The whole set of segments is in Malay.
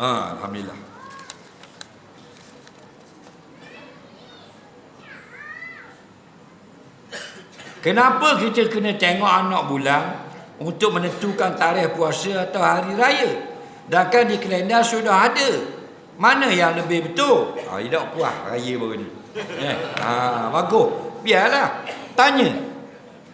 Ah, Alhamdulillah. Kenapa kita kena tengok anak bulan untuk menentukan tarikh puasa atau hari raya? Sedangkan di kalender sudah ada. Mana yang lebih betul? Ha, tidak puas raya baru ni. Eh, ha, bagus. Biarlah. Tanya.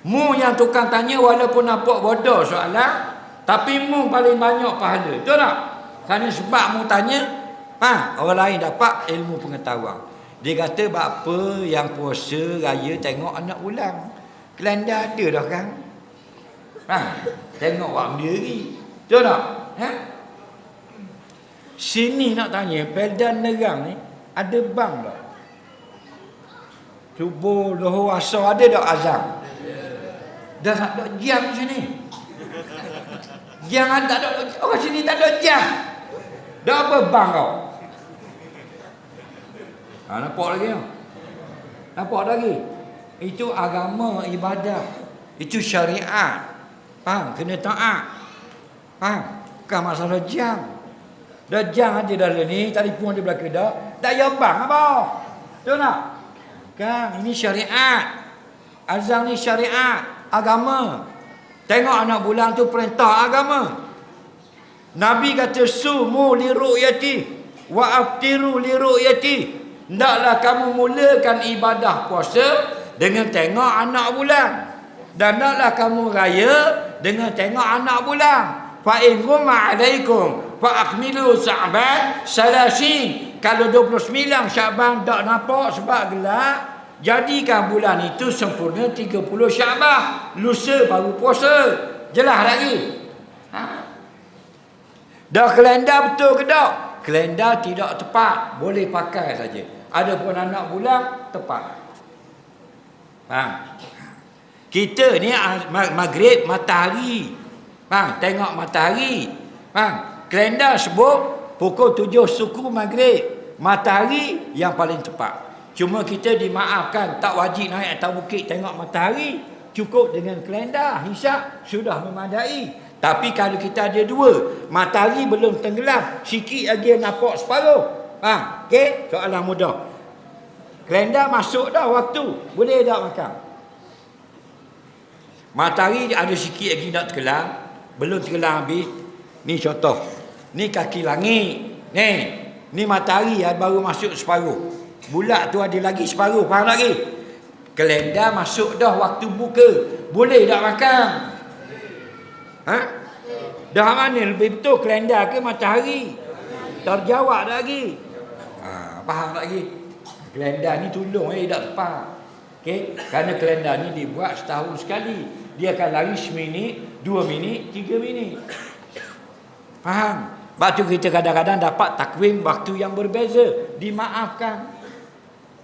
Mu yang tukang tanya walaupun nampak bodoh soalan. Tapi mu paling banyak pahala. Betul tak? Kerana sebab mu tanya. Ha, orang lain dapat ilmu pengetahuan. Dia kata apa yang puasa raya tengok anak bulan. Kelanda ada dah kan? Ha, tengok wak sendiri. Betul tak? Ha? Sini nak tanya, Peldan Nerang ni ada bank tak? Subuh, lohor, asar ada tak azam? Dah tak ada jam sini. Jam tak ada, orang sini tak ada jam. Dah bank kau? Ha, nampak lagi tak? Nampak lagi? Itu agama ibadah. Itu syariat. Faham? Kena taat. Faham? Bukan masalah jam. Dah jam ada dalam ni, telefon di belakang dah. Tak payah bang apa? Betul tak? Kan, ini syariat. Azam ni syariat. Agama. Tengok anak bulan tu perintah agama. Nabi kata, Sumu li ru'yati. Wa aftiru li ru'yati. Hendaklah kamu mulakan ibadah puasa dengan tengok anak bulan. Dan hendaklah kamu raya dengan tengok anak bulan. Fa in gumma alaikum fa akmilu Sa'ban salasin. Kalau 29 Syaban tak nampak sebab gelap, jadikan bulan itu sempurna 30 Syaban. Lusa baru puasa. Jelas lagi? Dah kalender betul ke tak? Kalender tidak tepat, boleh pakai saja. Ada pun anak bulan tepat. Faham? Kita ni ah, maghrib matahari. Faham? Tengok matahari. Faham? Kalender sebut pukul tujuh suku maghrib. Matahari yang paling tepat. Cuma kita dimaafkan tak wajib naik atas bukit tengok matahari. Cukup dengan kalender hisap sudah memadai. Tapi kalau kita ada dua, matahari belum tenggelam, sikit lagi nampak separuh. Faham? Okey? Soalan mudah. Kalender masuk dah waktu. Boleh tak makan? Matahari ada sikit lagi nak tenggelam. Belum tenggelam habis. Ni contoh. Ni kaki langit. Ni. Ni matahari baru masuk separuh. Bulat tu ada lagi separuh. Faham lagi? Kalender masuk dah waktu buka. Boleh tak makan? Ha? Dah mana lebih betul kalender ke matahari? Terjawab dah lagi. Ha, faham tak lagi? Kalender ni tolong eh tak tepat. Okey, kerana kalender ni dibuat setahun sekali. Dia akan lari seminit, dua minit, tiga minit. Faham? Sebab tu kita kadang-kadang dapat takwim waktu yang berbeza. Dimaafkan.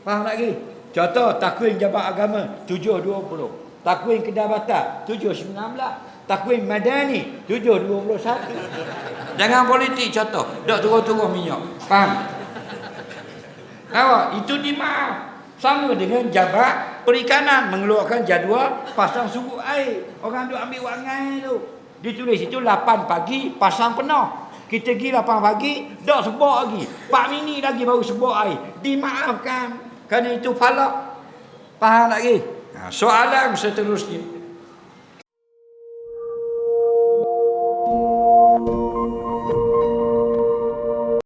Faham lagi? Contoh takwim jabat agama 7.20. Takwim kedabatan 7.19. Takwim madani 7.21. Jangan politik contoh. Dok turun-turun minyak. Faham? Awak itu dimaaf. Sama dengan jabat perikanan mengeluarkan jadual pasang sumur air. Orang duk ambil wangai tu. Ditulis itu 8 pagi pasang penuh. Kita pergi 8 pagi, dah sebok lagi. 4 minit lagi baru sebok air. Dimaafkan. Kerana itu falak. Faham lagi? Ha, soalan seterusnya.